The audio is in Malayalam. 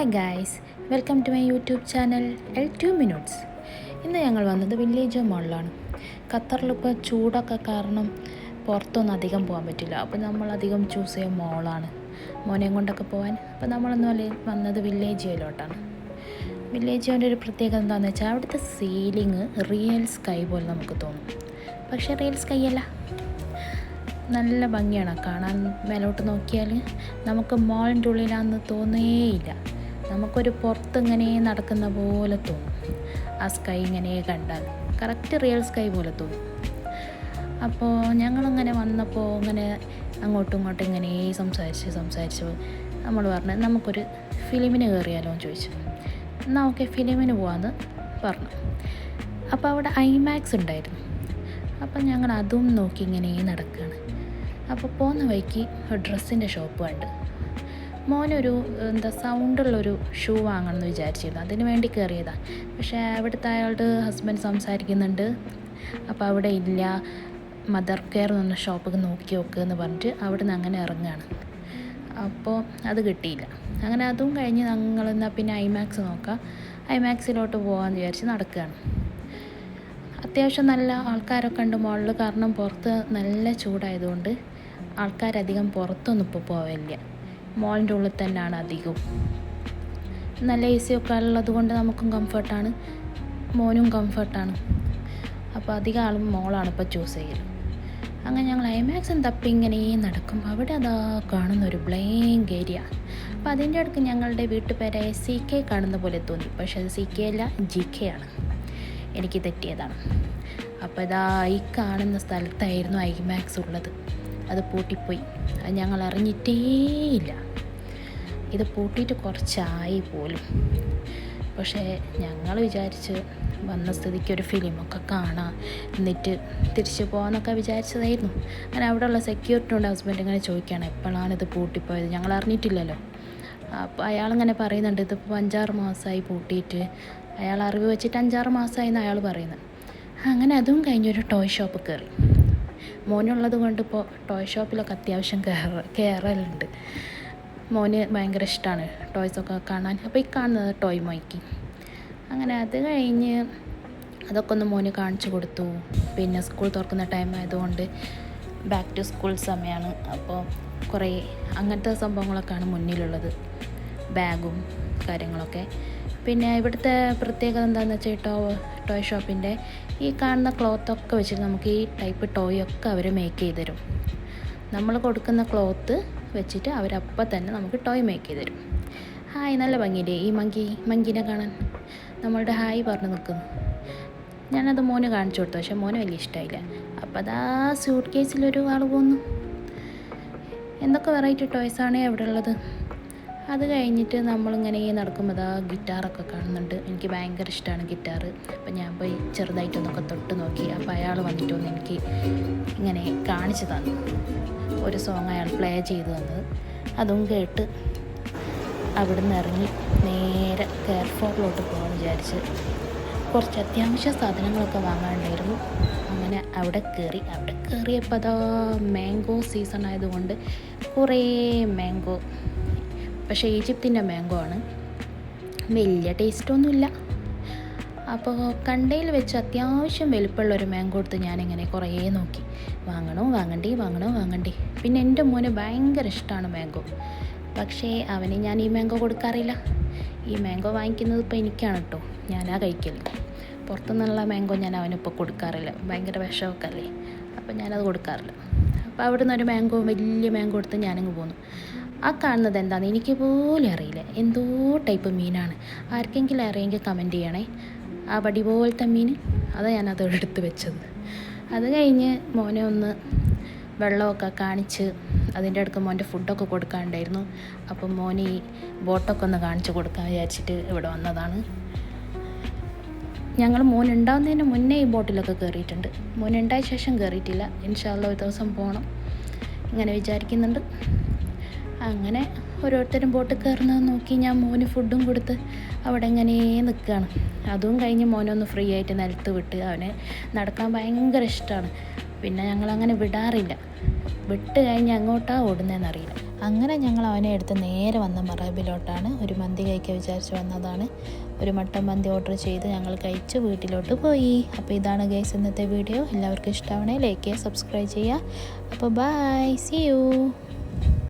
Hi guys welcome to my YouTube channel L two minutes ഇന്ന് ഞങ്ങൾ വന്നത് വില്ലേജ് മോളിലാണ് ഖത്തറിലിപ്പോൾ ചൂടൊക്കെ കാരണം പുറത്തൊന്നും അധികം പോകാൻ പറ്റില്ല. അപ്പോൾ നമ്മൾ അധികം ചൂസ് ചെയ്യുക മോളാണ് മോനെയും കൊണ്ടൊക്കെ പോകാൻ അപ്പോൾ നമ്മളൊന്നും വന്നത് വില്ലേജ് വില്ലേജിന്റെ വില്ലേജ് ഒരു പ്രത്യേകത എന്താണെന്ന് വെച്ചാൽ അവിടുത്തെ സീലിംഗ് റിയൽ സ്കൈ പോലെ നമുക്ക് തോന്നും. പക്ഷേ റിയൽ സ്കൈ അല്ല. നല്ല ഭംഗിയാണ്. കാണാൻ മേലോട്ട് നോക്കിയാൽ നമുക്ക് മോളിന്റെ ഉള്ളിലാണെന്ന് തോന്നേയില്ല. നമുക്കൊരു പുറത്ത് ഇങ്ങനെ നടക്കുന്ന പോലെ തോന്നും. ആ സ്കൈ ഇങ്ങനെ കണ്ടാൽ കറക്റ്റ് റിയൽ സ്കൈ പോലെ തോന്നും. അപ്പോൾ ഞങ്ങളിങ്ങനെ വന്നപ്പോൾ ഇങ്ങനെ അങ്ങോട്ടും ഇങ്ങോട്ടും ഇങ്ങനെ സംസാരിച്ച് സംസാരിച്ച് നമ്മൾ പറഞ്ഞു നമുക്കൊരു ഫിലിമിന് കയറിയാലോ? എന്ന് ചോദിച്ചു. എന്നാൽ ഓക്കെ ഫിലിമിന് പോകാമെന്ന് പറഞ്ഞു. അപ്പോൾ അവിടെ ഐമാക്സ് ഉണ്ടായിരുന്നു. അപ്പം ഞങ്ങൾ അതും നോക്കി ഇങ്ങനെ നടക്കുകയാണ് അപ്പോൾ പോകുന്ന വഴിക്ക് ഡ്രസ്സിന്റെ ഷോപ്പ് കണ്ട്. മോനൊരു എന്താ സൗണ്ടുള്ളൊരു ഷൂ വാങ്ങണം എന്ന് വിചാരിച്ചിരുന്നു. അതിന് വേണ്ടി കയറിയതാണ് പക്ഷേ അവിടുത്തെ അയാളുടെ ഹസ്ബൻഡ് സംസാരിക്കുന്നുണ്ട്. അപ്പോൾ അവിടെ ഇല്ല മദർ കെയർ എന്ന ഷോപ്പിൽ നോക്കി നോക്കുക എന്ന് പറഞ്ഞിട്ട് അവിടെ നിന്ന് അങ്ങനെ ഇറങ്ങുകയാണ് അപ്പോൾ അത് കിട്ടിയില്ല. അങ്ങനെ അതും കഴിഞ്ഞ് ഞങ്ങൾ എന്നാൽ പിന്നെ ഐമാക്സ് നോക്കാം. ഐമാക്സിലോട്ട് പോകാമെന്ന് വിചാരിച്ച് നടക്കുകയാണ് അത്യാവശ്യം നല്ല ആൾക്കാരൊക്കെ ഉണ്ട് മുകളിൽ കാരണം പുറത്ത് നല്ല ചൂടായതുകൊണ്ട് ആൾക്കാരധികം പുറത്തൊന്നും ഇപ്പോൾ പോവില്ല മോളിന്റെ ഉള്ളിൽ തന്നെയാണ് അധികവും. നല്ല എ സി ഒക്കെ ഉള്ളത് കൊണ്ട് നമുക്കും കംഫർട്ടാണ് മോനും കംഫർട്ടാണ് അപ്പോൾ അധികം ആളും മോളാണ് ഇപ്പോൾ ചൂസ് ചെയ്യൽ അങ്ങനെ ഞങ്ങൾ ഐമാക്സും തപ്പി ഇങ്ങനെ നടക്കുമ്പോൾ അവിടെ അതാ കാണുന്ന ഒരു ബ്ലേങ്ക് ഏരിയ അപ്പോൾ അതിന്റെ അടുക്ക് ഞങ്ങളുടെ വീട്ടുപേരായ സി കെ കാണുന്ന പോലെ തോന്നി. പക്ഷേ അത് സി കെ അല്ല ജി കെ ആണ്. എനിക്ക് തെറ്റിയതാണ്. അപ്പോൾ ഇതാ ഈ കാണുന്ന സ്ഥലത്തായിരുന്നു ഐമാക്സ് ഉള്ളത്. അത് പൂട്ടിപ്പോയി. അത് ഞങ്ങൾ അറിഞ്ഞിട്ടേയില്ല ഇത് പൂട്ടിയിട്ട് കുറച്ചായി പോലും. പക്ഷേ ഞങ്ങൾ വിചാരിച്ച് വന്ന സ്ഥിതിക്ക് ഒരു ഫിലിമൊക്കെ കാണാം. എന്നിട്ട് തിരിച്ചു പോകാമെന്നൊക്കെ വിചാരിച്ചതായിരുന്നു. അങ്ങനെ അവിടെയുള്ള സെക്യൂരിറ്റി ഉണ്ട് ഹസ്ബൻഡ് ഇങ്ങനെ ചോദിക്കുകയാണ് എപ്പോഴാണ് ഇത് പൂട്ടിപ്പോയത്? ഞങ്ങൾ അറിഞ്ഞിട്ടില്ലല്ലോ. അപ്പോൾ അയാളിങ്ങനെ പറയുന്നുണ്ട് ഇതിപ്പോൾ അഞ്ചാറ് മാസമായി പൂട്ടിയിട്ട്. അയാൾ അറിവ് വെച്ചിട്ട് അഞ്ചാറ് മാസമായി എന്ന് അയാൾ പറയുന്നത് അങ്ങനെ അതും കഴിഞ്ഞൊരു ടോയ് ഷോപ്പ് കയറി മോനുള്ളത് കൊണ്ട് ഇപ്പോൾ ടോയ് ഷോപ്പിലൊക്കെ അത്യാവശ്യം കയറ കയറലുണ്ട് മോന് ഭയങ്കര ഇഷ്ടമാണ് ടോയ്സൊക്കെ കാണാൻ. അപ്പോൾ ഈ കാണുന്നത് ടോയ് മോയ്ക്ക് അങ്ങനെ അത് കഴിഞ്ഞ് അതൊക്കെ ഒന്ന് മോന് കാണിച്ചു കൊടുത്തു. പിന്നെ സ്കൂൾ തുറക്കുന്ന ടൈം ആയതുകൊണ്ട് ബാക്ക് ടു സ്കൂൾ സമയമാണ് അപ്പോൾ കുറേ അങ്ങനത്തെ സംഭവങ്ങളൊക്കെയാണ് മുന്നിലുള്ളത്. ബാഗും കാര്യങ്ങളൊക്കെ. പിന്നെ ഇവിടുത്തെ പ്രത്യേകത എന്താണെന്ന് വെച്ചാൽ ടോ ടോയ് ഷോപ്പിന്റെ ഈ കാണുന്ന ക്ലോത്തൊക്കെ വെച്ചിട്ട് നമുക്ക് ഈ ടൈപ്പ് ടോയ് ഒക്കെ അവർ മേക്ക് ചെയ്ത് തരും നമ്മൾ കൊടുക്കുന്ന ക്ലോത്ത് വെച്ചിട്ട് അവരപ്പം തന്നെ നമുക്ക് ടോയ് മേക്ക് ചെയ്ത് തരും ഹായ് നല്ല ഭംഗിയില്ലേ? ഈ മങ്കി മങ്കിനെ കാണാൻ. നമ്മളുടെ ഹായ് പറഞ്ഞു നിൽക്കുന്നു. ഞാനത് മോന് കാണിച്ചു കൊടുത്തു പക്ഷേ മോന് വലിയ ഇഷ്ടമായില്ല അപ്പോൾ അതാ സ്യൂട്ട് കേസിലൊരു ആൾ പോന്നു. എന്തൊക്കെ വെറൈറ്റി ടോയ്സാണ് അവിടെ ഉള്ളത്? അത് കഴിഞ്ഞിട്ട് നമ്മളിങ്ങനെ നടക്കുമ്പോൾ അതാ ഗിറ്റാറൊക്കെ കാണുന്നുണ്ട്. എനിക്ക് ഭയങ്കര ഇഷ്ടമാണ് ഗിറ്റാർ അപ്പം ഞാൻ പോയി ചെറുതായിട്ടൊന്നൊക്കെ തൊട്ട് നോക്കി. അപ്പോൾ അയാൾ വന്നിട്ടൊന്ന് എനിക്ക് ഇങ്ങനെ കാണിച്ചു തന്നു. ഒരു സോങ് അയാൾ പ്ലേ ചെയ്ത് തന്നത് അതും കേട്ട് അവിടെ നിന്ന് ഇറങ്ങി നേരെ കെയർഫോർട്ടിലോട്ട് പോകാൻ വിചാരിച്ച് കുറച്ച് അത്യാവശ്യ സാധനങ്ങളൊക്കെ വാങ്ങാനുണ്ടായിരുന്നു. അങ്ങനെ അവിടെ കയറി അവിടെ കയറിയപ്പോൾ അതാ മാംഗോ സീസൺ ആയതുകൊണ്ട് കുറേ മാംഗോ പക്ഷേ ഈജിപ്തിന്റെ മാംഗോ ആണ്. വലിയ ടേസ്റ്റൊന്നുമില്ല അപ്പോൾ കണ്ടയിൽ വെച്ച് അത്യാവശ്യം വലുപ്പമുള്ള ഒരു മാംഗോ എടുത്ത് ഞാനിങ്ങനെ കുറേ നോക്കി. വാങ്ങണോ വാങ്ങണ്ടേ വാങ്ങണോ വാങ്ങണ്ടേ? പിന്നെ എന്റെ മോന് ഭയങ്കര ഇഷ്ടമാണ് മാംഗോ. പക്ഷേ അവന് ഞാൻ ഈ മാംഗോ കൊടുക്കാറില്ല. ഈ മാംഗോ വാങ്ങിക്കുന്നത് ഇപ്പോൾ എനിക്കാണ് കേട്ടോ. ഞാനാ കഴിക്കൽ പുറത്തുനിന്നുള്ള മാംഗോ ഞാൻ അവനിപ്പോൾ കൊടുക്കാറില്ല. ഭയങ്കര വിഷമൊക്കെ അല്ലേ അപ്പോൾ ഞാനത് കൊടുക്കാറില്ല. അപ്പോൾ അവിടെ നിന്ന് ഒരു മാംഗോ വലിയ മാംഗോ എടുത്ത് ഞാനങ്ങ് പോന്നു. ആ കാണുന്നത് എന്താണെന്ന് എനിക്ക് പോലും അറിയില്ല. എന്തോ ടൈപ്പ് മീനാണ്. ആർക്കെങ്കിലും അറിയെങ്കിൽ കമന്റ് ചെയ്യണേ. ആ വടി പോലത്തെ മീൻ. അതാണ് അത് എടുത്ത് വെച്ചത്. അത് കഴിഞ്ഞ് മോനെ ഒന്ന് വെള്ളമൊക്കെ കാണിച്ച് അതിന്റെ അടുക്ക് മോന്റെ ഫുഡൊക്കെ കൊടുക്കാനുണ്ടായിരുന്നു. അപ്പം മോന് ഈ ബോട്ടൊക്കെ ഒന്ന് കാണിച്ച് കൊടുക്കാൻ വിചാരിച്ചിട്ട് ഇവിടെ വന്നതാണ്. ഞങ്ങൾ മോൻ ഉണ്ടാവുന്നതിന് മുന്നേ ഈ ബോട്ടിലൊക്കെ കയറിയിട്ടുണ്ട്. മോൻ ഉണ്ടായ ശേഷം കയറിയിട്ടില്ല. ഇൻഷാല്ല ഒരു ദിവസം പോകണം ഇങ്ങനെ വിചാരിക്കുന്നുണ്ട്. അങ്ങനെ ഓരോരുത്തരും ബോട്ട് കയറുന്നത് നോക്കി ഞാൻ മോന് ഫുഡും കൊടുത്ത് അവിടെ ഇങ്ങനെ നിൽക്കുകയാണ് അതും കഴിഞ്ഞ് മോനൊന്ന് ഫ്രീ ആയിട്ട് നിലത്ത് വിട്ട് അവനെ നടക്കാൻ ഭയങ്കര ഇഷ്ടമാണ് പിന്നെ ഞങ്ങളങ്ങനെ വിടാറില്ല. വിട്ട് കഴിഞ്ഞ് എങ്ങോട്ടാണ് ഓടുന്നതെന്നറിയില്ല അങ്ങനെ ഞങ്ങൾ അവനെ എടുത്ത് നേരെ വന്ന മറബിലോട്ടാണ് ഒരു മന്തി കഴിക്കാൻ വിചാരിച്ച് വന്നതാണ്. ഒരു മട്ടൻ മന്തി ഓർഡർ ചെയ്ത് ഞങ്ങൾ കഴിച്ച് വീട്ടിലോട്ട് പോയി. അപ്പോൾ ഇതാണ് ഗൈസ് ഇന്നത്തെ വീഡിയോ എല്ലാവർക്കും ഇഷ്ടമാവണേ ലൈക്ക് ചെയ്യുക സബ്സ്ക്രൈബ് ചെയ്യുക. അപ്പോൾ ബൈ സി യു